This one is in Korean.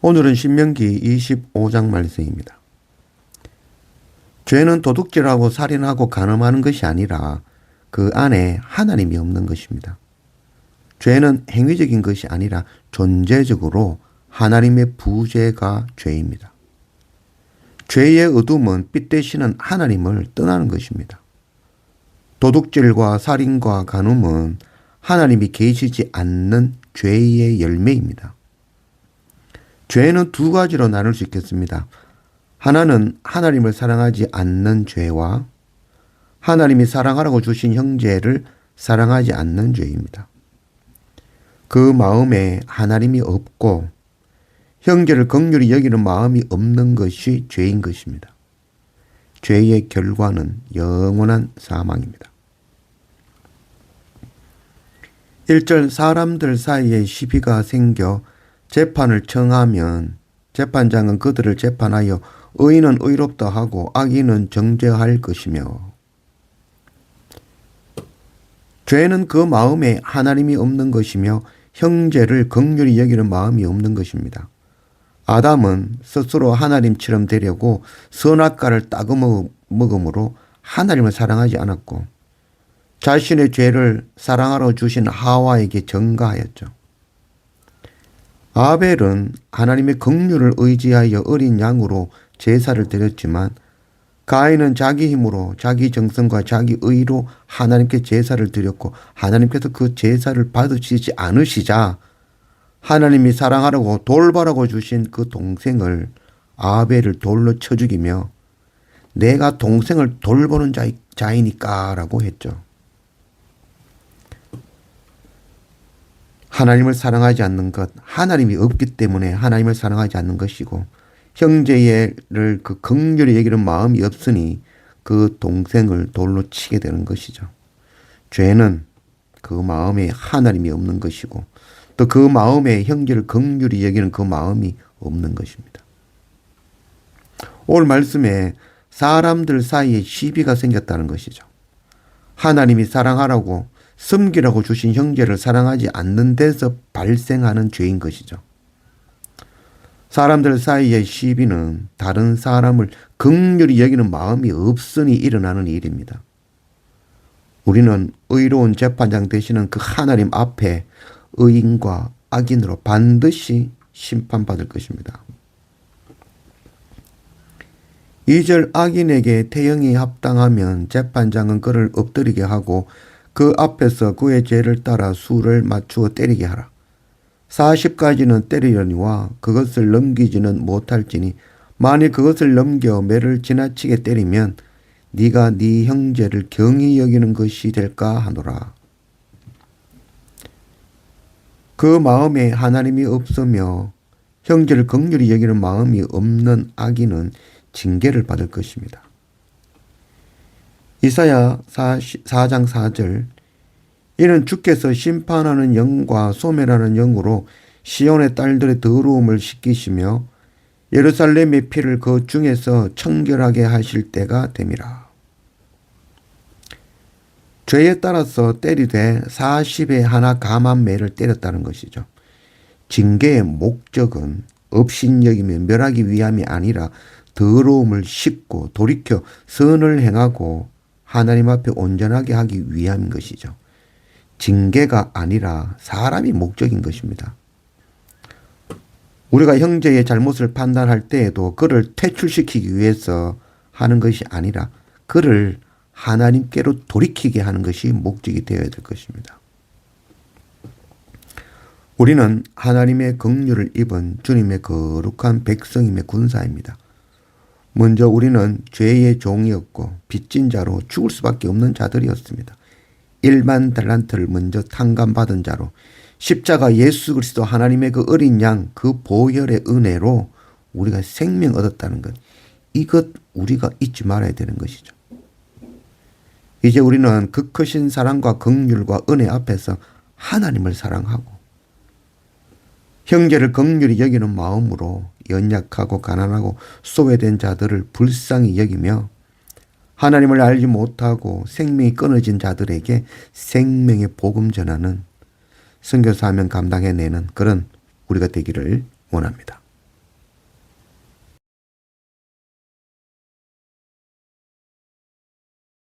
오늘은 신명기 25장 말씀입니다. 죄는 도둑질하고 살인하고 간음하는 것이 아니라 그 안에 하나님이 없는 것입니다. 죄는 행위적인 것이 아니라 존재적으로 하나님의 부재가 죄입니다. 죄의 어둠은 빛 대신은 하나님을 떠나는 것입니다. 도둑질과 살인과 간음은 하나님이 계시지 않는 죄의 열매입니다. 죄는 두 가지로 나눌 수 있겠습니다. 하나는 하나님을 사랑하지 않는 죄와 하나님이 사랑하라고 주신 형제를 사랑하지 않는 죄입니다. 그 마음에 하나님이 없고 형제를 극률히 여기는 마음이 없는 것이 죄인 것입니다. 죄의 결과는 영원한 사망입니다. 1절 사람들 사이에 시비가 생겨 재판을 청하면 재판장은 그들을 재판하여 의인은 의롭다 하고 악인은 정죄할 것이며 죄는 그 마음에 하나님이 없는 것이며 형제를 극률히 여기는 마음이 없는 것입니다. 아담은 스스로 하나님처럼 되려고 선악과를 따고 먹음으로 하나님을 사랑하지 않았고 자신의 죄를 사랑하러 주신 하와에게 전가하였죠. 아벨은 하나님의 긍휼을 의지하여 어린 양으로 제사를 드렸지만 가인은 자기 힘으로 자기 정성과 자기 의로 하나님께 제사를 드렸고 하나님께서 그 제사를 받으시지 않으시자 하나님이 사랑하라고 돌바라고 주신 그 동생을 아벨을 돌로 쳐 죽이며 내가 동생을 돌보는 자이니까라고 했죠. 하나님을 사랑하지 않는 것, 하나님이 없기 때문에 하나님을 사랑하지 않는 것이고 형제를 그 긍휼히 여기는 마음이 없으니 그 동생을 돌로 치게 되는 것이죠. 죄는 그 마음에 하나님이 없는 것이고 또 그 마음에 형제를 긍휼히 여기는 그 마음이 없는 것입니다. 오늘 말씀에 사람들 사이에 시비가 생겼다는 것이죠. 하나님이 사랑하라고 섬기라고 주신 형제를 사랑하지 않는 데서 발생하는 죄인 것이죠. 사람들 사이의 시비는 다른 사람을 극률히 여기는 마음이 없으니 일어나는 일입니다. 우리는 의로운 재판장 되시는 그 하나님 앞에 의인과 악인으로 반드시 심판받을 것입니다. 2절 악인에게 태형이 합당하면 재판장은 그를 엎드리게 하고 그 앞에서 그의 죄를 따라 수를 맞추어 때리게 하라. 40까지는 때리려니와 그것을 넘기지는 못할지니 만일 그것을 넘겨 매를 지나치게 때리면 네가 네 형제를 경히 여기는 것이 될까 하노라. 그 마음에 하나님이 없으며 형제를 극률히 여기는 마음이 없는 악인은 징계를 받을 것입니다. 이사야 4장 4절 이는 주께서 심판하는 영과 소멸하는 영으로 시온의 딸들의 더러움을 씻기시며 예루살렘의 피를 그 중에서 청결하게 하실 때가 됨이라. 죄에 따라서 때리되 40에 하나 감한 매를 때렸다는 것이죠. 징계의 목적은 업신여기며 멸하기 위함이 아니라 더러움을 씻고 돌이켜 선을 행하고 하나님 앞에 온전하게 하기 위함인 것이죠. 징계가 아니라 사람이 목적인 것입니다. 우리가 형제의 잘못을 판단할 때에도 그를 퇴출시키기 위해서 하는 것이 아니라 그를 하나님께로 돌이키게 하는 것이 목적이 되어야 될 것입니다. 우리는 하나님의 긍휼을 입은 주님의 거룩한 백성임의 군사입니다. 먼저 우리는 죄의 종이었고 빚진 자로 죽을 수밖에 없는 자들이었습니다. 일만 달란트를 먼저 탕감받은 자로 십자가 예수 그리스도 하나님의 그 어린 양 그 보혈의 은혜로 우리가 생명 얻었다는 것 이것 우리가 잊지 말아야 되는 것이죠. 이제 우리는 그 크신 사랑과 긍휼과 은혜 앞에서 하나님을 사랑하고 형제를 극률히 여기는 마음으로 연약하고 가난하고 소외된 자들을 불쌍히 여기며 하나님을 알지 못하고 생명이 끊어진 자들에게 생명의 복음 전하는 선교사하면 감당해내는 그런 우리가 되기를 원합니다.